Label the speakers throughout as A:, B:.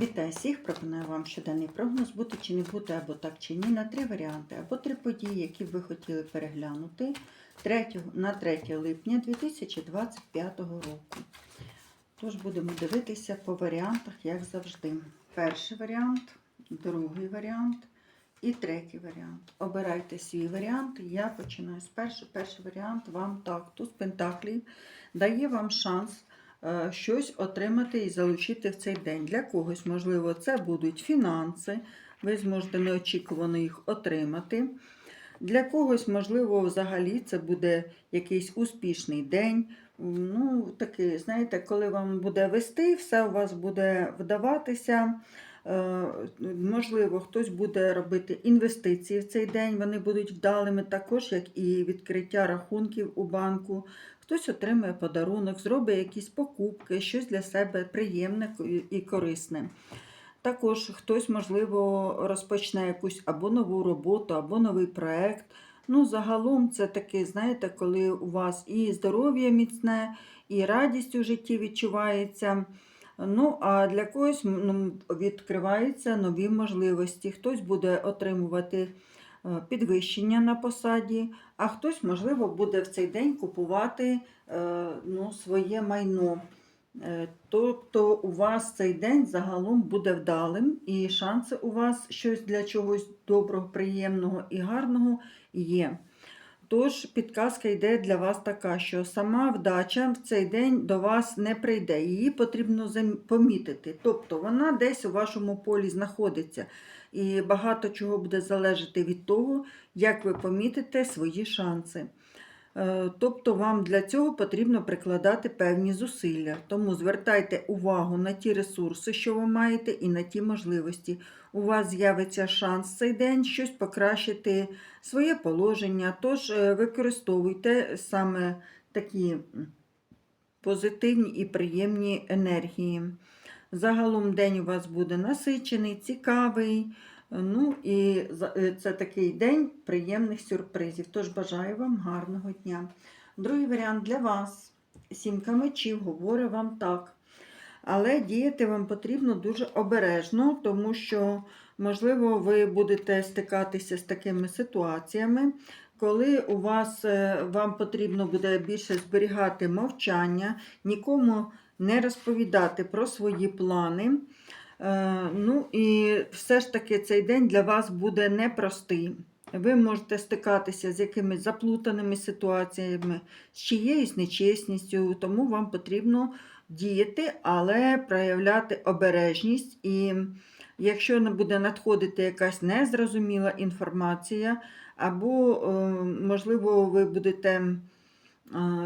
A: Вітаю всіх! Пропоную вам щоденний прогноз бути чи не бути, або так чи ні, на три варіанти, або три події, які ви хотіли переглянути 3, на 3 липня 2025 року. Тож будемо дивитися по варіантах, як завжди. Перший варіант, другий варіант і третій варіант. Обирайте свій варіант. Я починаю з першого. Перший варіант вам так, туз пентаклів дає вам шанс щось отримати і залучити в цей день. Для когось, можливо, це будуть фінанси, ви зможете неочікувано їх отримати. Для когось, можливо, взагалі це буде якийсь успішний день. Ну, такий, знаєте, коли вам буде вести, все у вас буде вдаватися. Е, Можливо, хтось буде робити інвестиції в цей день, вони будуть вдалими, також як і відкриття рахунків у банку. Хтось отримує подарунок, зробить якісь покупки, щось для себе приємне і корисне. Також хтось, можливо, розпочне якусь або нову роботу, або новий проєкт. Ну, загалом це таке, знаєте, коли у вас і здоров'я міцне, і радість у житті відчувається. Ну, а для когось ну, відкриваються нові можливості. Хтось буде отримувати підвищення на посаді, а хтось, можливо, буде в цей день купувати е, ну, своє майно. Е, Тобто у вас цей день загалом буде вдалим, і шанси у вас щось для чогось доброго, приємного і гарного є. Тож підказка йде для вас така, що сама вдача в цей день до вас не прийде, її потрібно помітити. Тобто вона десь у вашому полі знаходиться. І багато чого буде залежати від того, як ви помітите свої шанси. Е, Тобто вам для цього потрібно прикладати певні зусилля. Тому звертайте увагу на ті ресурси, що ви маєте, і на ті можливості. У вас з'явиться шанс цей день щось покращити своє положення. Тож е, використовуйте саме такі позитивні і приємні енергії. Загалом день у вас буде насичений, цікавий. Ну і е, це такий день приємних сюрпризів. Тож бажаю вам гарного дня. Другий варіант для вас. Сімка мечів говорить вам так. Але діяти вам потрібно дуже обережно, тому що, можливо, ви будете стикатися з такими ситуаціями, коли у вас е, вам потрібно буде більше зберігати мовчання, нікому не розповідати про свої плани. Е, Ну і все ж таки цей день для вас буде непростий. Ви можете стикатися з якимись заплутаними ситуаціями, з чиєюсь нечесністю, тому вам потрібно діяти, але проявляти обережність. І якщо не буде надходити якась незрозуміла інформація, або, е, можливо, ви будете е,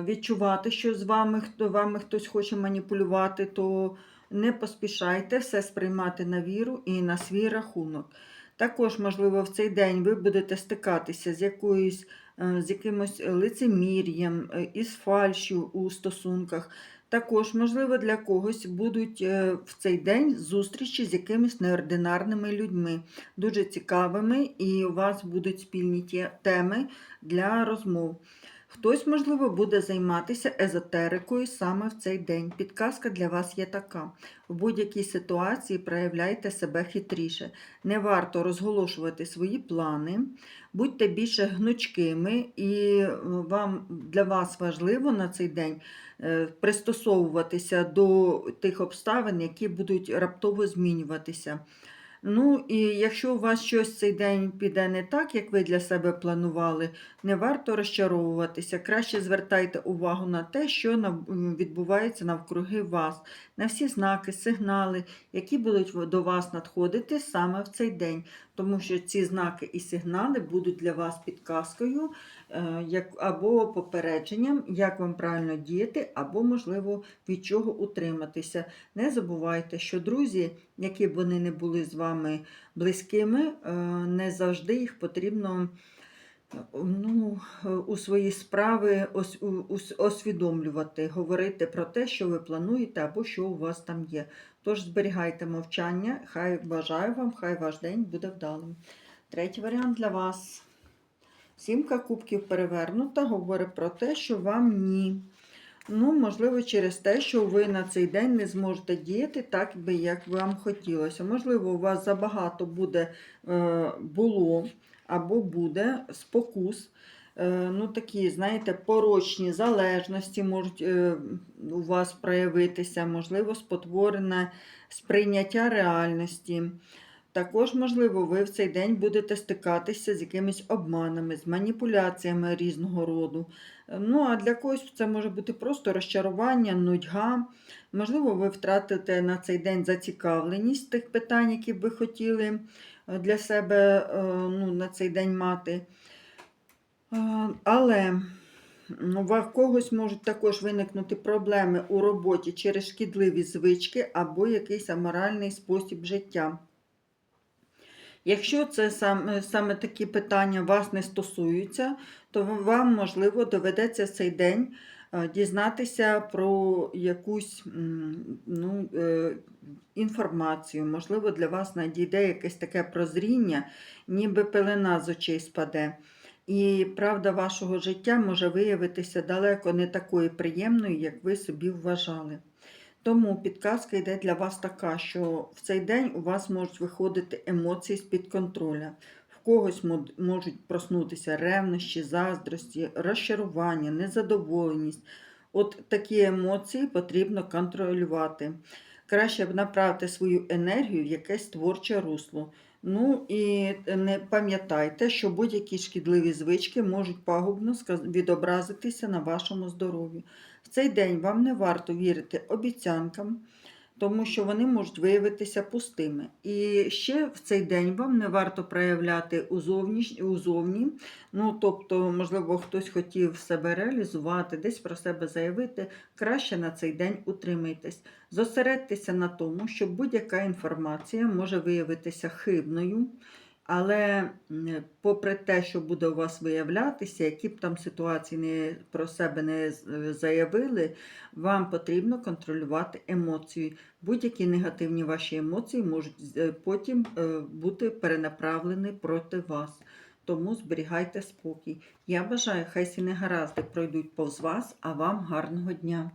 A: відчувати, що з вами, хто вами хтось хоче маніпулювати, то не поспішайте все сприймати на віру і на свій рахунок. Також, можливо, в цей день ви будете стикатися з якоюсь, е, з якимось лицемір'ям, із фальшю у стосунках. Також, можливо, для когось будуть е, в цей день зустрічі з якимись неординарними людьми, дуже цікавими, і у вас будуть спільні теми для розмов. Хтось, можливо, буде займатися езотерикою саме в цей день. Підказка для вас є така: в будь-якій ситуації проявляйте себе хитріше. Не варто розголошувати свої плани, будьте більше гнучкими, і е, вам для вас важливо на цей день е, пристосовуватися до тих обставин, які будуть раптово змінюватися. Ну і якщо у вас щось цей день піде не так, як ви для себе планували, не варто розчаровуватися. Краще звертайте увагу на те, що відбувається навкруги вас, на всі знаки, сигнали, які будуть до вас надходити саме в цей день. Тому що ці знаки і сигнали будуть для вас підказкою або попередженням, як вам правильно діяти, або, можливо, від чого утриматися. Не забувайте, що друзі, які б вони не були з вами близькими, е, не завжди їх потрібно ну, е, у свої справи ос- у- ус- освідомлювати, говорити про те, що ви плануєте або що у вас там є. Тож зберігайте мовчання, хай бажаю вам, хай ваш день буде вдалим. Третій варіант для вас. Сімка кубків перевернута говорить про те, що вам ні. Ну, можливо, через те, що ви на цей день не зможете діяти так, би, як вам хотілося. Можливо, у вас забагато буде, е, було або буде спокус. Е, ну, такі, знаєте, порочні залежності можуть е, у вас проявитися, можливо, спотворене сприйняття реальності. Також, можливо, ви в цей день будете стикатися з якимись обманами, з маніпуляціями різного роду. Е, Ну, а для когось це може бути просто розчарування, нудьга. Можливо, ви втратите на цей день зацікавленість тих питань, які б ви хотіли е, для себе е, ну, на цей день мати. Але у когось можуть також виникнути проблеми у роботі через шкідливі звички або якийсь аморальний спосіб життя. Якщо це саме, саме такі питання вас не стосуються, то вам, можливо, доведеться цей день е, дізнатися про якусь ну, е, інформацію. Можливо, для вас надійде якесь таке прозріння, ніби пелена з очей спаде. І правда вашого життя може виявитися далеко не такою приємною, як ви собі вважали. Тому підказка йде для вас така, що в цей день у вас можуть виходити емоції з-під контроля. В когось можуть проснутися ревнощі, заздрості, розчарування, незадоволеність. От такі емоції потрібно контролювати. Краще б направити свою енергію в якесь творче русло. Ну і не пам'ятайте, що будь-які шкідливі звички можуть пагубно відобразитися на вашому здоров'ю. В цей день вам не варто вірити обіцянкам, тому що вони можуть виявитися пустими. І ще в цей день вам не варто проявляти узовні, узовні. Ну, тобто, можливо, хтось хотів себе реалізувати, десь про себе заявити. Краще на цей день утримайтесь. Зосередьтеся на тому, що будь-яка інформація може виявитися хибною. Але попри те, що буде у вас виявлятися, які б там ситуації не, про себе не е, заявили, вам потрібно контролювати емоції. Будь-які негативні ваші емоції можуть е, потім е, бути перенаправлені проти вас. Тому зберігайте спокій. Я бажаю, хай всі негаразди пройдуть повз вас, а вам гарного дня.